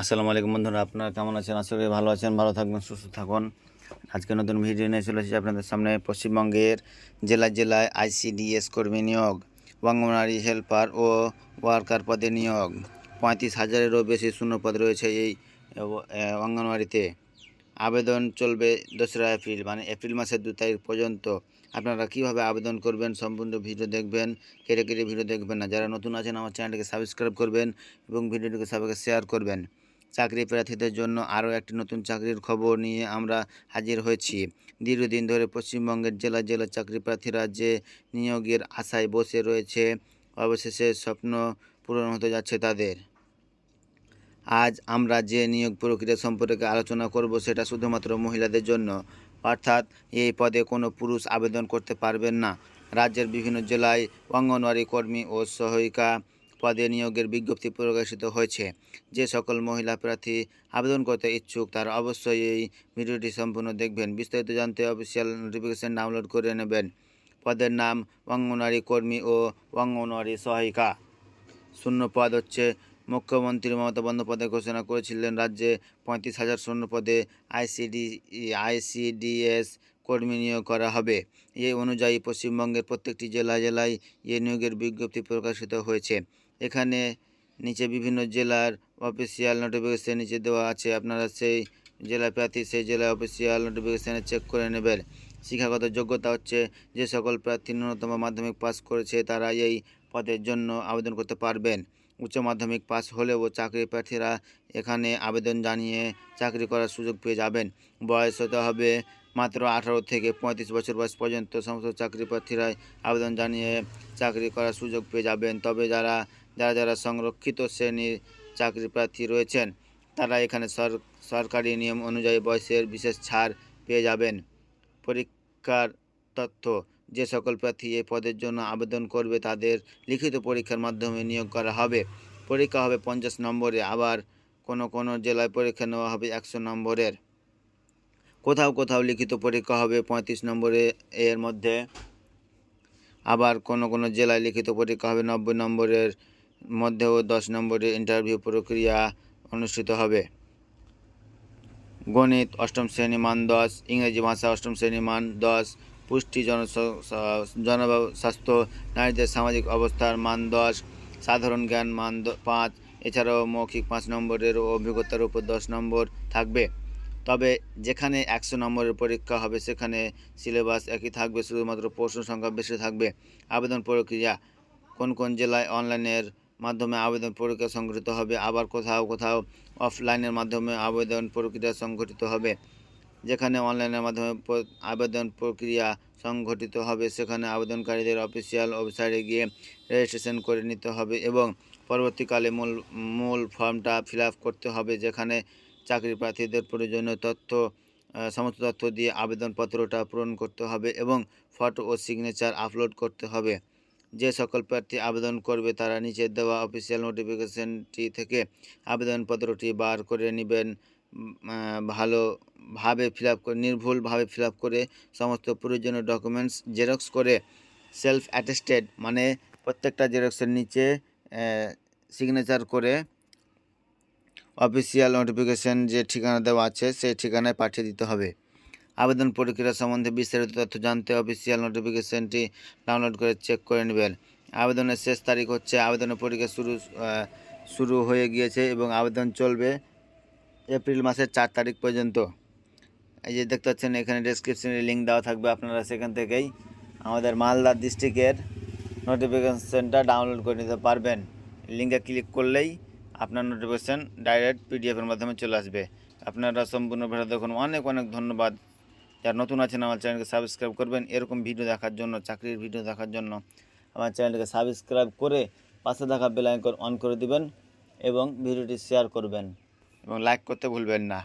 আসসালামু আলাইকুম বন্ধুরা, আপনারা কেমন আছেন? আশা করি ভালো আছেন, ভালো থাকবেন, সুস্থ থাকুন। আজকে নতুন ভিডিও নিয়ে চলে এসেছি আপনাদের সামনে পশ্চিমবঙ্গের জেলায় জেলায় আইসিডিএস কর্মী নিয়োগ, অঙ্গনওয়াড়ি হেল্পার ও ওয়ার্কার পদে নিয়োগ। পঁয়ত্রিশ হাজারেরও বেশি শূন্য পদ রয়েছে এই অঙ্গনওয়াড়িতে। আবেদন চলবে দোসরা এপ্রিল মানে এপ্রিল মাসের দু তারিখ পর্যন্ত। আপনারা কীভাবে আবেদন করবেন, সম্পূর্ণ ভিডিও দেখবেন, কেটে কেটে ভিডিও দেখবেন না। যারা নতুন আছেন, আমার চ্যানেলটিকে সাবস্ক্রাইব করবেন এবং ভিডিওটিকে সবাইকে শেয়ার করবেন। চাকরি প্রার্থীদের জন্য আরও একটি নতুন চাকরির খবর নিয়ে আমরা হাজির হয়েছি। দীর্ঘদিন ধরে পশ্চিমবঙ্গের জেলা জেলা চাকরি প্রার্থীরা যে নিয়োগের আশায় বসে রয়েছে, অবশেষে স্বপ্ন পূরণ হতে যাচ্ছে তাদের। আজ আমরা যে নিয়োগ প্রক্রিয়া সম্পর্কে আলোচনা করব সেটা শুধুমাত্র মহিলাদের জন্য, অর্থাৎ এই পদে কোনো পুরুষ আবেদন করতে পারবেন না। রাজ্যের বিভিন্ন জেলায় অঙ্গনওয়াড়ি কর্মী ও সহায়িকা পদে নিয়োগের বিজ্ঞপ্তি প্রকাশিত হয়েছে। যে সকল মহিলা প্রার্থী আবেদন করতে ইচ্ছুক, তারা অবশ্যই এই ভিডিওটি সম্পূর্ণ দেখবেন। বিস্তারিত জানতে অফিসিয়াল নোটিফিকেশন ডাউনলোড করে নেবেন। পদের নাম অঙ্গনওয়াড়ি কর্মী ও অঙ্গনওয়াড়ি সহায়িকা। শূন্য পদ হচ্ছে মুখ্যমন্ত্রী মমতা বন্দ্যোপাধ্যায় ঘোষণা করেছিলেন, রাজ্যে পঁয়ত্রিশ হাজার শূন্য পদে আইসিডি, আইসিডিএস কর্মী নিয়োগ করা হবে। এই অনুযায়ী পশ্চিমবঙ্গের প্রত্যেকটি জেলা জেলায় এই নিয়োগের বিজ্ঞপ্তি প্রকাশিত হয়েছে। এখানে নিচে বিভিন্ন জেলার অফিসিয়াল নোটিফিকেশন নিচে দেওয়া আছে। আপনারা সেই জেলা প্রার্থী, সেই জেলা অফিসিয়াল নোটিফিকেশানে চেক করে নেবেন। শিক্ষাগত যোগ্যতা হচ্ছে যে সকল প্রার্থী ন্যূনতম মাধ্যমিক পাস করেছে তারা এই পদের জন্য আবেদন করতে পারবেন। উচ্চ মাধ্যমিক পাস হলেও চাকরি প্রার্থীরা এখানে আবেদন জানিয়ে চাকরি করার সুযোগ পেয়ে যাবেন। বয়স হতে হবে মাত্র আঠারো থেকে পঁয়ত্রিশ বছর বয়স পর্যন্ত। সমস্ত চাকরি প্রার্থীরাই আবেদন জানিয়ে চাকরি করার সুযোগ পেয়ে যাবেন। তবে যারা যারা যারা সংরক্ষিত শ্রেণির চাকরি প্রার্থী রয়েছেন, তারা এখানে সর সরকারি নিয়ম অনুযায়ী বয়সের বিশেষ ছাড় পেয়ে যাবেন। পরীক্ষার তথ্য, যে সকল প্রার্থী এই পদের জন্য আবেদন করবে তাদের লিখিত পরীক্ষার মাধ্যমে নিয়োগ করা হবে। পরীক্ষা হবে পঞ্চাশ নম্বরে, আবার কোনো কোনো জেলায় পরীক্ষা নেওয়া হবে একশো নম্বরের। কোথাও কোথাও লিখিত পরীক্ষা হবে পঁয়ত্রিশ নম্বরে, এর মধ্যে। আবার কোনো কোনো জেলায় লিখিত পরীক্ষা হবে নব্বই নম্বরের মধ্যেও দশ নম্বরের ইন্টারভিউ প্রক্রিয়া অনুষ্ঠিত হবে। গণিত অষ্টম শ্রেণি মান দশ, ইংরেজি ভাষা অষ্টম শ্রেণি মান দশ, পুষ্টি জন জনস্বাস্থ্য নারীদের সামাজিক অবস্থার মান দশ, সাধারণ জ্ঞান মান পাঁচ, এছাড়াও মৌখিক পাঁচ নম্বরের অভিজ্ঞতার উপর দশ নম্বর থাকবে। তবে যেখানে একশো নম্বরের পরীক্ষা হবে, সেখানে সিলেবাস একই থাকবে, শুধুমাত্র প্রশ্ন সংখ্যা বেশি থাকবে। আবেদন প্রক্রিয়া, কোন কোন জেলায় অনলাইনের মাধ্যমে আবেদন প্রক্রিয়া সংগঠিত হবে। আবার কোথাও কোথাও অফলাইনের মাধ্যমে আবেদন প্রক্রিয়া সংগঠিত হবে, যেখানে অনলাইনের মাধ্যমে আবেদন প্রক্রিয়া সংগঠিত হবে। সেখানে আবেদনকারীদের অফিসিয়াল ওয়েবসাইটে গিয়ে রেজিস্ট্রেশন করে নিতে হবে এবং পরবর্তীকালে মূল মূল ফর্মটা ফিল করতে হবে, যেখানে চাকরি প্রার্থীদের প্রয়োজনীয় তথ্য সমস্ত তথ্য দিয়ে আবেদনপত্রটা পূরণ করতে হবে এবং ফটো ও সিগনেচার আপলোড করতে হবে। যে সকল প্রার্থী আবেদন করবে তারা নিচে দেওয়া অফিসিয়াল নোটিফিকেশনটি থেকে আবেদনপত্রটি বার করে নেবেন। ভালোভাবে ফিল আপ করে, নির্ভুলভাবে ফিল আপ করে সমস্ত প্রয়োজনীয় ডকুমেন্টস জেরক্স করে সেলফ অ্যাটেস্টেড মানে প্রত্যেকটা জেরক্সের নিচে সিগনেচার করে অফিসিয়াল নোটিফিকেশন যে ঠিকানা দেওয়া আছে, সেই ঠিকানায় পাঠিয়ে দিতে হবে। আবেদন প্রক্রিয়া সম্বন্ধে বিস্তারিত তথ্য জানতে অফিসিয়াল নোটিফিকেশনটি ডাউনলোড করে চেক করে নেবেন। আবেদনের শেষ তারিখ হচ্ছে, আবেদনের পরীক্ষা শুরু শুরু হয়ে গিয়েছে এবং আবেদন চলবে এপ্রিল মাসের চার তারিখ পর্যন্ত। এই যে দেখতে পাচ্ছেন, এখানে ডেসক্রিপশনে লিঙ্ক দেওয়া থাকবে আপনারা সেখান থেকেই। আমাদের মালদা ডিস্ট্রিক্টের নোটিফিকেশনটা ডাউনলোড করে নিতে পারবেন। লিঙ্কে ক্লিক করলেই আপনার নোটিফিকেশন ডাইরেক্ট পিডিএফের মাধ্যমে চলে আসবে। আপনারা সম্পূর্ণ ভিডিও দেখুন। অনেক অনেক ধন্যবাদ। যারা নতুন আছেন আমার চ্যানেলকে সাবস্ক্রাইব করবেন। এরকম ভিডিও দেখার জন্য, চাকরির ভিডিও দেখার জন্য আমার চ্যানেলকে সাবস্ক্রাইব করে পাশে থাকা বেল আইকন অন করে দিবেন এবং ভিডিওটি শেয়ার করবেন এবং লাইক করতে ভুলবেন না।